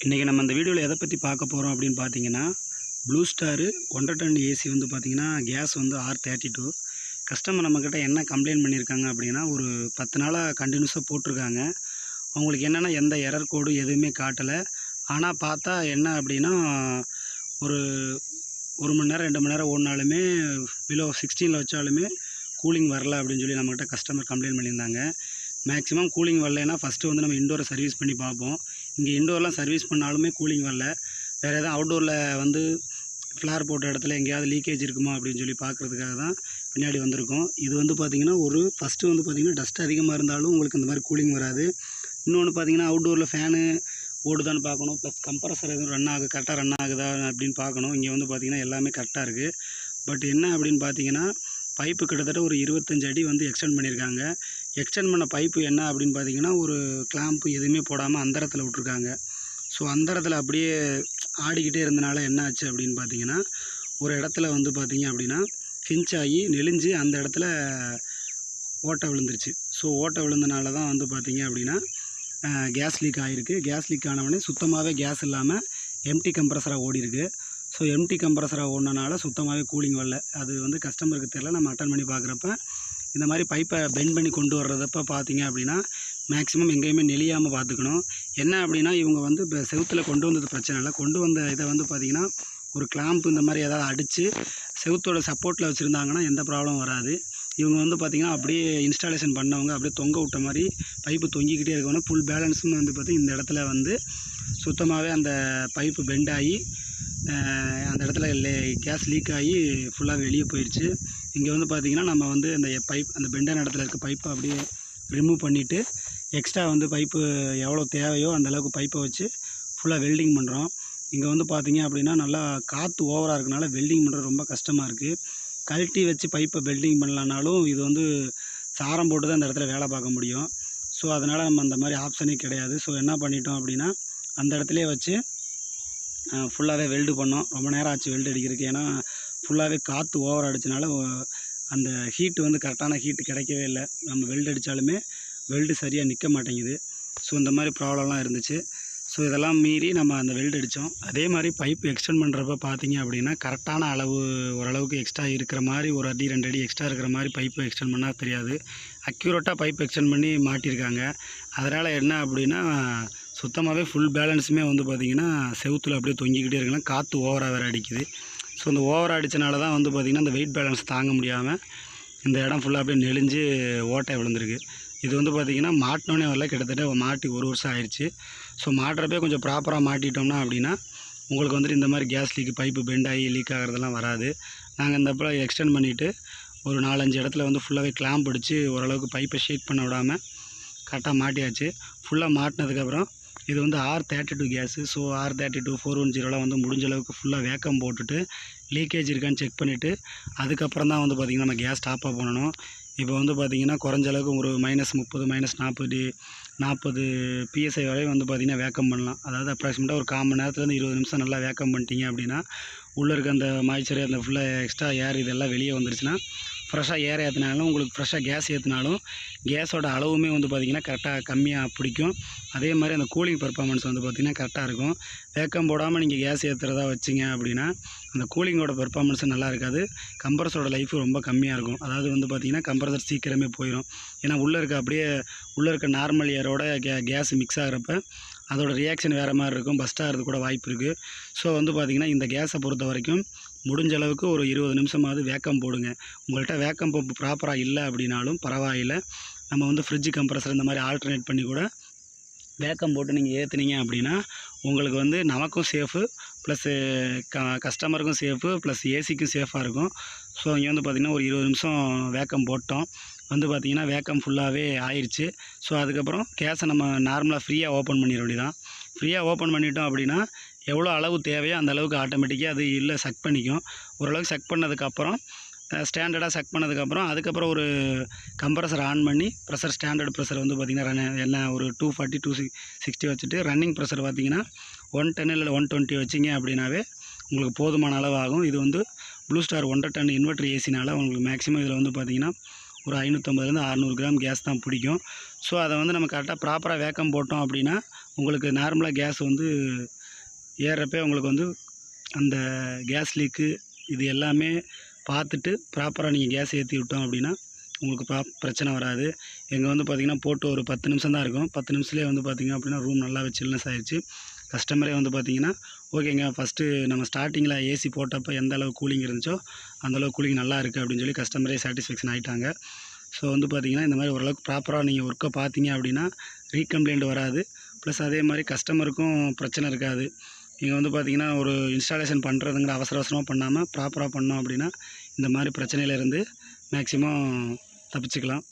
இன்றைக்கி நம்ம இந்த வீடியோவில் எதை பற்றி பார்க்க போகிறோம் அப்படின்னு பார்த்தீங்கன்னா ப்ளூ ஸ்டாரு ஒன்றரை டன் ஏசி வந்து பார்த்திங்கன்னா கேஸ் வந்து ஆர் தேர்ட்டி டூ கஸ்டமர் நம்மக்கிட்ட என்ன கம்ப்ளைண்ட் பண்ணியிருக்காங்க அப்படின்னா ஒரு பத்து நாளாக கண்டினியூஸாக போட்டிருக்காங்க. அவங்களுக்கு என்னென்னா எந்த எரர் கோடு எதுவுமே காட்டலை. ஆனால் பார்த்தா என்ன அப்படின்னா ஒரு ஒரு மணி நேரம் ரெண்டு மணி நேரம் ஓடினாலுமே பிலோ சிக்ஸ்டீனில் வச்சாலுமே கூலிங் வரல அப்படின்னு சொல்லி நம்மக்கிட்ட கஸ்டமர் கம்ப்ளைண்ட் பண்ணியிருந்தாங்க. மேக்ஸிமம் கூலிங் வரலைன்னா ஃபஸ்ட்டு வந்து நம்ம இண்டோரை சர்வீஸ் பண்ணி பார்ப்போம். இங்கே இண்டோர்லாம் சர்வீஸ் பண்ணாலுமே கூலிங் வரல. வேறு எதாவது அவுட்டோரில் வந்து ஃப்ளார் போட்ட இடத்துல எங்கேயாவது லீக்கேஜ் இருக்குமா அப்படின்னு சொல்லி பார்க்குறதுக்காக தான் பின்னாடி வந்திருக்கோம். இது வந்து பார்த்திங்கன்னா ஒரு ஃபஸ்ட்டு வந்து பார்த்திங்கன்னா டஸ்ட் அதிகமாக இருந்தாலும் உங்களுக்கு இந்த மாதிரி கூலிங் வராது. இன்னொன்று பார்த்தீங்கன்னா அவுட்டோரில் ஃபேனு ஓடுதான்னு பார்க்கணும் ப்ளஸ் கம்ப்ரஸர் எதுவும் ரன் ஆகுது கரெக்டாக ரன் ஆகுதா அப்படின்னு பார்க்கணும் இங்கே வந்து பார்த்திங்கன்னா எல்லாமே கரெக்டாக இருக்குது பட் என்ன அப்படின்னு பார்த்தீங்கன்னா பைப்பு கிட்டத்தட்ட ஒரு இருபத்தஞ்சு அடி வந்து எக்ஸ்டெண்ட் பண்ணியிருக்காங்க எக்ஸ்டெண்ட் பண்ண பைப்பு என்ன அப்படின்னு பார்த்தீங்கன்னா ஒரு கிளாம்ப்பு எதுவுமே போடாமல் அந்தரத்தில் விட்ருக்காங்க ஸோ அந்தரத்தில் அப்படியே ஆடிக்கிட்டே இருந்தனால என்ன ஆச்சு அப்படின்னு பார்த்தீங்கன்னா ஒரு இடத்துல வந்து பார்த்தீங்க அப்படின்னா ஹிஞ்ச் ஆகி நெளிஞ்சு அந்த இடத்துல ஓட்டை விழுந்துருச்சு. ஸோ ஓட்டை விழுந்தனால தான் வந்து பார்த்தீங்க அப்படின்னா கேஸ் லீக் ஆகிருக்கு கேஸ் லீக் ஆனவொடனே சுத்தமாகவே கேஸ் இல்லாமல் எம்டி கம்ப்ரஸராக ஓடி இருக்குது ஸோ எம்டி கம்ப்ரஸராக ஓடினனால சுத்தமாகவே கூலிங் வரல. அது வந்து கஸ்டமருக்கு தெரில நம்ம அட்டன் பண்ணி பார்க்குறப்ப இந்த மாதிரி பைப்பை பெண்ட் பண்ணி கொண்டு வர்றதப்ப பார்த்தீங்க அப்படின்னா மேக்ஸிமம் எங்கேயுமே நெளியாமல் பார்த்துக்கணும். என்ன அப்படின்னா இவங்க வந்து இப்போ செவுத்தில் கொண்டு வந்தது பிரச்சனை இல்லை. கொண்டு வந்த இதை வந்து பார்த்திங்கன்னா ஒரு கிளாம்ப் இந்த மாதிரி ஏதாவது அடித்து செவுத்தோட சப்போர்ட்டில் வச்சுருந்தாங்கன்னா எந்த ப்ராப்ளம் வராது. இவங்க வந்து பார்த்திங்கன்னா அப்படியே இன்ஸ்டாலேஷன் பண்ணவங்க அப்படியே தொங்க விட்ட மாதிரி பைப்பு தொங்கிக்கிட்டே இருக்கணும் ஃபுல் பேலன்ஸும் வந்து பார்த்தி இந்த இடத்துல வந்து சுத்தமாகவே அந்த பைப்பு பெண்ட் ஆகி அந்த இடத்துல கேஸ் லீக் ஆகி ஃபுல்லாக வெளியே போயிடுச்சு இங்கே வந்து பார்த்திங்கன்னா நம்ம வந்து அந்த பைப் அந்த பெண்டான இடத்துல இருக்க பைப்பை அப்படியே ரிமூவ் பண்ணிவிட்டு எக்ஸ்ட்ரா வந்து பைப்பு எவ்வளோ தேவையோ அந்த அளவுக்கு பைப்பை வச்சு ஃபுல்லாக வெல்டிங் பண்ணுறோம் இங்கே வந்து பார்த்திங்க அப்படின்னா நல்லா காற்று ஓவராக இருக்கனால வெல்டிங் பண்ணுறது ரொம்ப கஷ்டமாக இருக்குது கழட்டி வச்சு பைப்பை வெல்டிங் பண்ணலான்னாலும் இது வந்து சாரம் போட்டு தான் அந்த இடத்துல வேலை பார்க்க முடியும். ஸோ அதனால் நம்ம அந்த மாதிரி ஆப்ஷனே கிடையாது. ஸோ என்ன பண்ணிட்டோம் அப்படின்னா அந்த இடத்துலையே வச்சு ஃபுல்லாகவே வெல்டு பண்ணோம். ரொம்ப நேரம் ஆச்சு வெல்டு அடிக்கிறதுக்கு. ஏன்னா ஃபுல்லாகவே காற்று ஓவர் அடிச்சனால அந்த ஹீட்டு வந்து கரெக்டான ஹீட்டு கிடைக்கவே இல்லை. நம்ம வெல்டு அடித்தாலுமே வெல்டு சரியாக நிற்க மாட்டேங்குது. ஸோ இந்த மாதிரி ப்ராப்ளம்லாம் இருந்துச்சு. ஸோ இதெல்லாம் மீறி நம்ம அந்த வெல்டு அடித்தோம் அதே மாதிரி பைப் எக்ஸ்டெண்ட் பண்ணுறப்ப பார்த்தீங்க அப்படின்னா கரெக்டான அளவு ஓரளவுக்கு எக்ஸ்ட்ரா இருக்கிற மாதிரி ஒரு அடி ரெண்டு அடி எக்ஸ்ட்ரா இருக்கிற மாதிரி பைப்பு எக்ஸ்டெண்ட் பண்ணால் தெரியாது. அக்யூரேட்டாக பைப் எக்ஸ்டெண்ட் பண்ணி மாட்டியிருக்காங்க. அதனால் என்ன அப்படின்னா சுத்தமாகவே ஃபுல் பேலன்ஸுமே வந்து பார்த்திங்கன்னா செவுத்தில் அப்படியே தொங்கிக்கிட்டே இருக்கலாம். காற்று ஓவராக வேறு அடிக்குது. ஸோ இந்த ஓவராக அடித்தனால தான் வந்து பார்த்திங்கன்னா அந்த வெயிட் பேலன்ஸ் தாங்க முடியாமல் இந்த இடம் ஃபுல்லாக அப்படியே நெளிஞ்சு ஓட்டை விழுந்திருக்கு. இது வந்து பார்த்திங்கன்னா மாட்டினோடனே வரல. கிட்டத்தட்ட மாட்டி ஒரு வருஷம் ஆயிடுச்சு. ஸோ மாட்டுறப்பே கொஞ்சம் ப்ராப்பராக மாட்டிட்டோம்னா அப்படின்னா உங்களுக்கு வந்துட்டு இந்த மாதிரி கேஸ் லீக் பைப்பு பெண்ட் ஆகி லீக் ஆகிறதெல்லாம் வராது. நாங்கள் இந்த இடத்துல எக்ஸ்டெண்ட் பண்ணிவிட்டு ஒரு நாலஞ்சு இடத்துல வந்து ஃபுல்லாகவே கிளாம்ப் அடித்து ஓரளவுக்கு பைப்பை ஷேக் பண்ண விடாமல் கரெக்டாக மாட்டியாச்சு. ஃபுல்லாக மாட்டினதுக்கப்புறம் இது வந்து R thirty two gas so R thirty two four one ஜீரோலாம் வந்து முடிஞ்ச அளவுக்கு ஃபுல்லாக வேக்கம் போட்டுட்டு லீக்கேஜ் இருக்கான்னு செக் பண்ணிவிட்டு அதுக்கப்புறம் தான் வந்து பார்த்திங்கன்னா நம்ம கேஸ் டாப்அப் பண்ணணும். இப்போ வந்து பார்த்திங்கன்னா குறைஞ்ச அளவுக்கு ஒரு மைனஸ் முப்பது மைனஸ் நாற்பது நாற்பது பிஎஸ்ஐ வரையும் வந்து பார்த்திங்கன்னா வேக்கம் பண்ணலாம். அதாவது அப்ராக்சிமேட்டாக ஒரு கால் மணி நேரத்துலேருந்து இருபது நிமிஷம் நல்லா வேக்கம் பண்ணிட்டீங்க அப்படின்னா உள்ளே இருக்க அந்த மாய்ச்சர் அந்த ஃபுல்லாக எக்ஸ்ட்ரா ஏர் இதெல்லாம் வெளியே வந்துருச்சுன்னா ஃப்ரெஷ்ஷாக ஏர் ஏற்றினாலும் உங்களுக்கு ஃப்ரெஷ்ஷாக கேஸ் ஏற்றினாலும் கேஸோட அளவுமே வந்து பார்த்திங்கன்னா கரெக்டாக கம்மியாக பிடிக்கும். அதே மாதிரி அந்த கூலிங் பெர்ஃபார்மன்ஸ் வந்து பார்த்திங்கன்னா கரெக்டாக இருக்கும். வேக்கம் போடாமல் நீங்கள் கேஸ் ஏற்றுறதா வச்சிங்க அப்படின்னா அந்த கூலிங்கோட பெர்ஃபாமன்ஸும் நல்லா இருக்காது. கம்ப்ரஸரோட லைஃப் ரொம்ப கம்மியாக இருக்கும். அதாவது வந்து பார்த்திங்கன்னா கம்ப்ரஸர் சீக்கிரமே போயிடும் ஏன்னா உள்ளே இருக்க அப்படியே உள்ளே இருக்க நார்மல் ஏரோட கே கேஸ் மிக்ஸ் ஆகிறப்ப அதோட ரியாக்ஷன் வேறு மாதிரி இருக்கும். பஸ்ட்டாகிறது கூட வாய்ப்பு இருக்குது ஸோ வந்து பார்த்திங்கன்னா இந்த கேஸை பொறுத்த வரைக்கும் முடிஞ்ச அளவுக்கு ஒரு இருபது நிமிஷமாவது வேக்கம் போடுங்க. உங்கள்கிட்ட வேக்கம் பம்ப் ப்ராப்பராக இல்லை அப்படின்னாலும் பரவாயில்லை. நம்ம வந்து ஃப்ரிட்ஜ் கம்ப்ரஸர் இந்த மாதிரி ஆல்டர்னேட் பண்ணி கூட வேக்கம் போட்டு நீங்கள் ஏற்றுனீங்க அப்படின்னா உங்களுக்கு வந்து நமக்கும் சேஃபு ப்ளஸ்ஸு க கஸ்டமருக்கும் சேஃபு ப்ளஸ் ஏசிக்கும் சேஃபாக இருக்கும். ஸோ இங்கே வந்து பார்த்திங்கன்னா ஒரு இருபது நிமிஷம் வேக்கம் போட்டோம். வந்து பார்த்திங்கன்னா வேக்கம் ஃபுல்லாகவே ஆயிடுச்சு ஸோ அதுக்கப்புறம் கேஸை நம்ம நார்மலாக ஃப்ரீயாக ஓப்பன் பண்ணிட வேண்டியதான் ஃப்ரீயாக ஓப்பன் பண்ணிட்டோம் அப்படின்னா எவ்வளோ அளவு தேவையோ அந்த அளவுக்கு ஆட்டோமேட்டிக்காக அது இல்லை சக் பண்ணிக்கும். ஓரளவுக்கு சக் பண்ணதுக்கப்புறம் ஸ்டாண்டர்டாக சக் பண்ணதுக்கப்புறம் அதுக்கப்புறம் ஒரு கம்ப்ரஸர் ஆன் பண்ணி ப்ரெஷர் ஸ்டாண்டர்ட் ப்ரெஷர் வந்து பார்த்திங்கன்னா ரன் என்ன ஒரு two forty two six sixty வச்சுட்டு ரன்னிங் ப்ரெஷர் பார்த்திங்கன்னா ஒன் டென் இல்லை ஒன் டுவெண்ட்டி வச்சிங்க அப்படின்னாவே உங்களுக்கு போதுமான அளவு ஆகும் இது வந்து ப்ளூ ஸ்டார் ஒன்றரை டன் இன்வெர்டர் ஏசினால உங்களுக்கு மேக்ஸிமம் இதில் வந்து பார்த்திங்கன்னா ஒரு ஐநூற்றம்பதுலேருந்து அறநூறு கிராம் கேஸ் தான் பிடிக்கும். ஸோ அதை வந்து நம்ம கரெக்டாக ப்ராப்பராக வேக்கம் போட்டோம் அப்படின்னா உங்களுக்கு நார்மலாக கேஸ் வந்து ஏறுறப்ப உங்களுக்கு வந்து அந்த கேஸ் லீக்கு இது எல்லாமே பார்த்துட்டு ப்ராப்பராக நீங்கள் கேஸ் ஏற்றி விட்டோம் அப்படின்னா உங்களுக்கு ப்ரா பிரச்சனை வராது. எங்கே வந்து பார்த்திங்கன்னா போட்டு ஒரு பத்து நிமிஷம் தான் இருக்கும். பத்து நிமிஷத்துலேயே வந்து பார்த்திங்க அப்படின்னா ரூம் நல்லாவே சில்னஸ் ஆயிடுச்சு கஸ்டமரே வந்து பார்த்திங்கன்னா ஓகேங்க ஃபஸ்ட்டு நம்ம ஸ்டார்டிங்கில் ஏசி போட்டப்போ எந்த அளவு கூலிங் இருந்துச்சோ அந்தளவு கூலிங் நல்லா இருக்குது அப்படின்னு சொல்லி கஸ்டமரே சாட்டிஸ்ஃபேக்ஷன் ஆகிட்டாங்க ஸோ வந்து பார்த்திங்கன்னா இந்த மாதிரி ஓரளவுக்கு ப்ராப்பராக நீங்கள் ஒர்க்கை பார்த்தீங்க அப்படின்னா ரீகம்ப்ளைண்ட் வராது. ப்ளஸ் அதே மாதிரி கஸ்டமருக்கும் பிரச்சனை இருக்காது. நீங்கள் வந்து பார்த்தீங்கன்னா ஒரு இன்ஸ்டாலேஷன் பண்ணுறதுங்கிற அவசர அவசரமாக பண்ணாமல் ப்ராப்பராக பண்ணோம் அப்படின்னா இந்த மாதிரி பிரச்சனையிலேருந்து மேக்ஸிமம் தப்பிச்சுக்கலாம்.